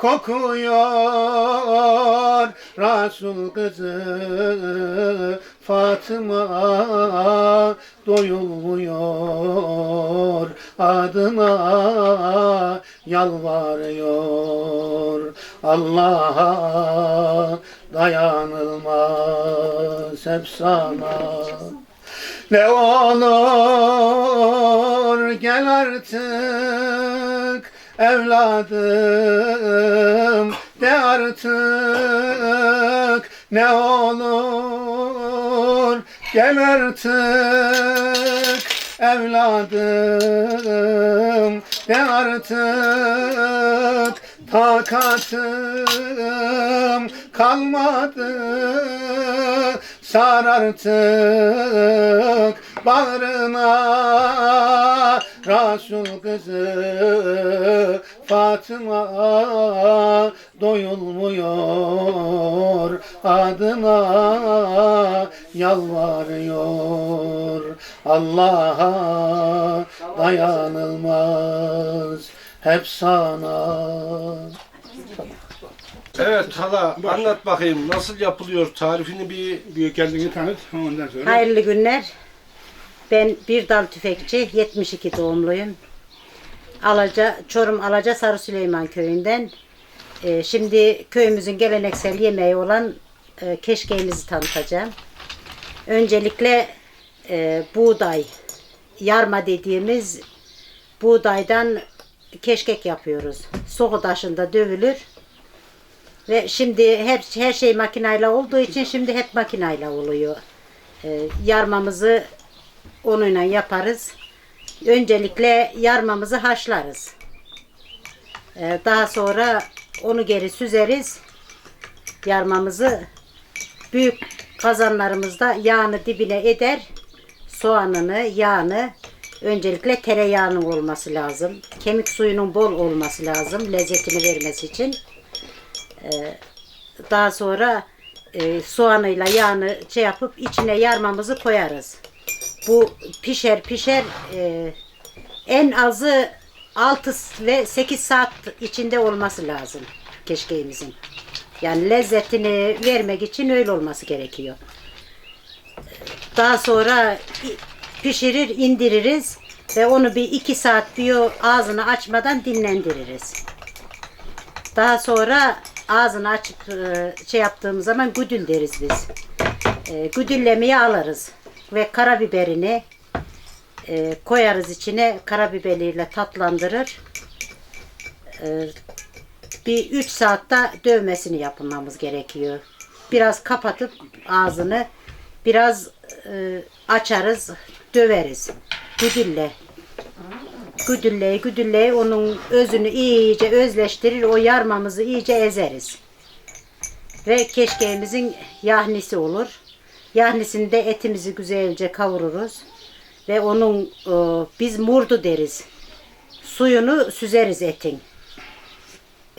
kokuyor. Resul kızı Fatıma doyulmuyor adına yalvarıyor. Allah'a dayanılmaz hep sana. Ne olur gel artık evladım de artık ne olur? Gel artık evladım de artık? Takatım kalmadı sar artık bağrına Resul kızı Fatıma doyulmuyor. Adına yalvarıyor. Allah'a dayanılmaz. Hep sana. Evet hala anlat bakayım. Nasıl yapılıyor? Tarifini bir Bir kendini tanıt ondan sonra. Hayırlı günler. Ben bir dal tüfekçi, 72 doğumluyum. Alaca, Çorum Alaca Sarı Süleyman köyünden. Ee, şimdi köyümüzün geleneksel yemeği olan e, keşkeğimizi tanıtacağım. Öncelikle e, buğday, yarma dediğimiz buğdaydan keşkek yapıyoruz. Soğuk taşında dövülür. Ve şimdi hep her şey makinayla olduğu için şimdi hep makinayla oluyor. Ee, yarmamızı onunla yaparız. Öncelikle yarmamızı haşlarız. Ee, daha sonra onu geri süzeriz. Yarmamızı büyük kazanlarımızda yağını dibine eder. Soğanını, yağını öncelikle tereyağının olması lazım. Kemik suyunun bol olması lazım lezzetini vermesi için. Daha sonra e, soğanıyla yağını şey yapıp içine yarmamızı koyarız. Bu pişer pişer e, en azı 6 ve 8 saat içinde olması lazım keşkeğimizin. Yani lezzetini vermek için öyle olması gerekiyor. Daha sonra pişirir indiririz ve onu bir iki saat o ağzını açmadan dinlendiririz. Daha sonra ağzını açıp e, şey yaptığımız zaman güdül deriz biz. E, güdüllemeyi alırız ve karabiberini e, koyarız içine karabiberiyle tatlandırır. E, bir 3 saatte dövmesini yapmamız gerekiyor. Biraz kapatıp ağzını biraz e, açarız, döveriz. Güdülle güdülleye güdülleye onun özünü iyice özleştirir. O yarmamızı iyice ezeriz. Ve keşkeğimizin yahnisi olur. Yahnisinde etimizi güzelce kavururuz. Ve onun e, biz murdu deriz. Suyunu süzeriz etin.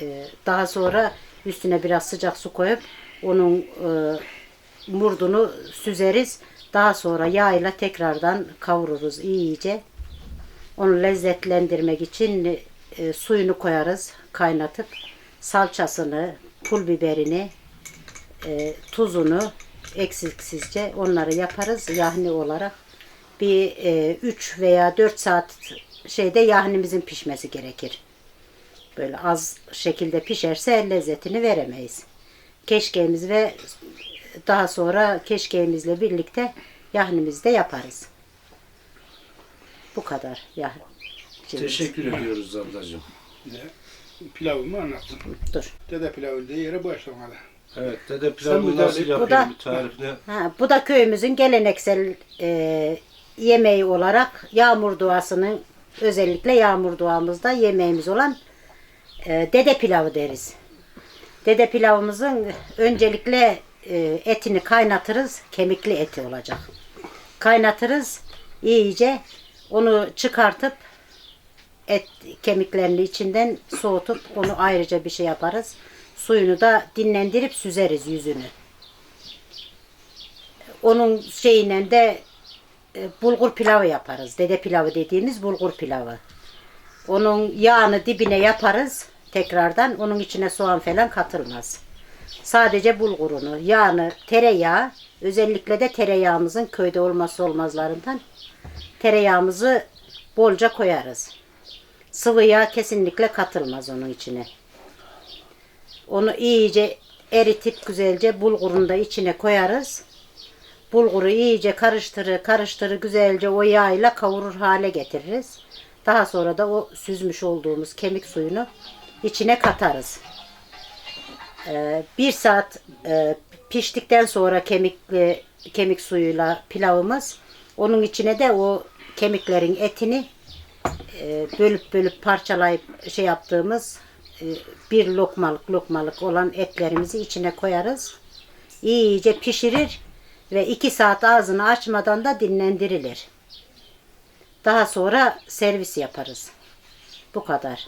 E, daha sonra üstüne biraz sıcak su koyup onun e, murdunu süzeriz. Daha sonra yağ ile tekrardan kavururuz iyice. Onu lezzetlendirmek için e, suyunu koyarız kaynatıp salçasını, pul biberini, e, tuzunu eksiksizce onları yaparız yahni olarak. Bir 3 veya 4 saat şeyde yahnimizin pişmesi gerekir. Böyle az şekilde pişerse lezzetini veremeyiz. Keşkeğimiz ve daha sonra keşkeğimizle birlikte yahnimizi de yaparız. Bu kadar ya. teşekkür ediyoruz ablacığım. Bir de pilavımı anlattım. Dur. Dede pilavı diye yere başlamadı. Evet dede Sen pilavı bu da- nasıl bu yapıyor da- bir tarifini. Ha, bu da köyümüzün geleneksel e, yemeği olarak yağmur duasının özellikle yağmur duamızda yemeğimiz olan e, dede pilavı deriz. Dede pilavımızın öncelikle e, etini kaynatırız. Kemikli eti olacak. Kaynatırız iyice. Onu çıkartıp et kemiklerini içinden soğutup onu ayrıca bir şey yaparız. Suyunu da dinlendirip süzeriz yüzünü. Onun şeyinden de e, bulgur pilavı yaparız. Dede pilavı dediğimiz bulgur pilavı. Onun yağını dibine yaparız. tekrardan. Onun içine soğan falan katılmaz. Sadece bulgurunu, yağını, tereyağı, özellikle de tereyağımızın köyde olması olmazlarından tereyağımızı bolca koyarız. Sıvı yağ kesinlikle katılmaz onun içine. Onu iyice eritip güzelce bulgurunu da içine koyarız. Bulguru iyice karıştırır, karıştırır güzelce o yağıyla kavurur hale getiririz. Daha sonra da o süzmüş olduğumuz kemik suyunu içine katarız. Ee, bir saat e, piştikten sonra kemikli kemik suyuyla pilavımız onun içine de o kemiklerin etini e, bölüp bölüp parçalayıp şey yaptığımız bir lokmalık lokmalık olan etlerimizi içine koyarız. İyice pişirir ve iki saat ağzını açmadan da dinlendirilir. Daha sonra servis yaparız. Bu kadar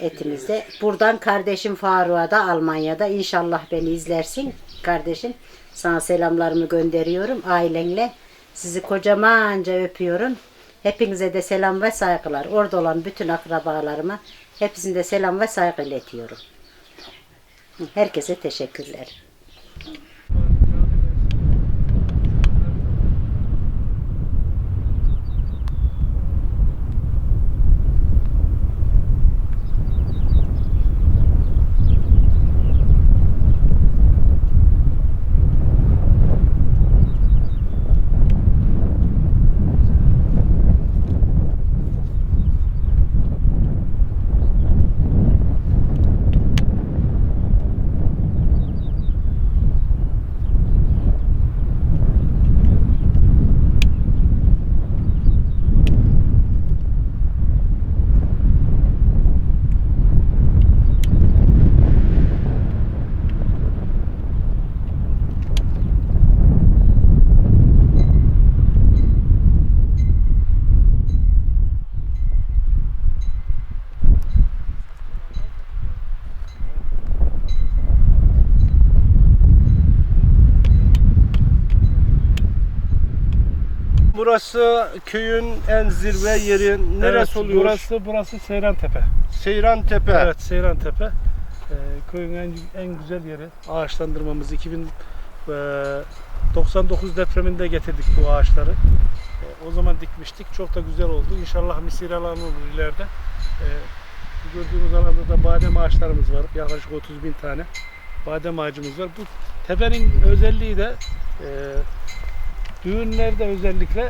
etimizde. Buradan kardeşim Faruk'a da Almanya'da inşallah beni izlersin kardeşim. Sana selamlarımı gönderiyorum ailenle. Sizi kocamanca öpüyorum. Hepinize de selam ve saygılar. Orada olan bütün akrabalarıma hepsine de selam ve saygı iletiyorum. Herkese teşekkürler. Burası köyün en zirve yeri. Neresi Evet, oluyor? Burası burası Seyran Tepe. Seyran Tepe. Evet, Seyran Tepe. Ee, köyün en, en güzel yeri. Ağaçlandırmamız 2099 depreminde getirdik bu ağaçları. Ee, o zaman dikmiştik. Çok da güzel oldu. İnşallah misir alanı olur ileride. Ee, bu gördüğümüz alanda da badem ağaçlarımız var. Yaklaşık 30 bin tane badem ağacımız var. Bu tepenin özelliği de e, düğünlerde özellikle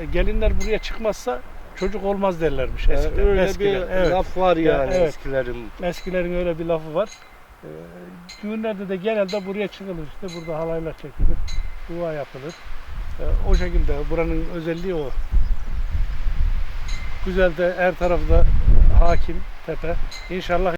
e, gelinler buraya çıkmazsa çocuk olmaz derlermiş eskiden. öyle eskiden. bir Evet. laf var yani Evet. eskilerin. Eskilerin öyle bir lafı var. Ee, düğünlerde de genelde buraya çıkılır işte burada halaylar çekilir, dua yapılır. Ee, o şekilde buranın özelliği o. Güzel de her tarafta hakim tepe. İnşallah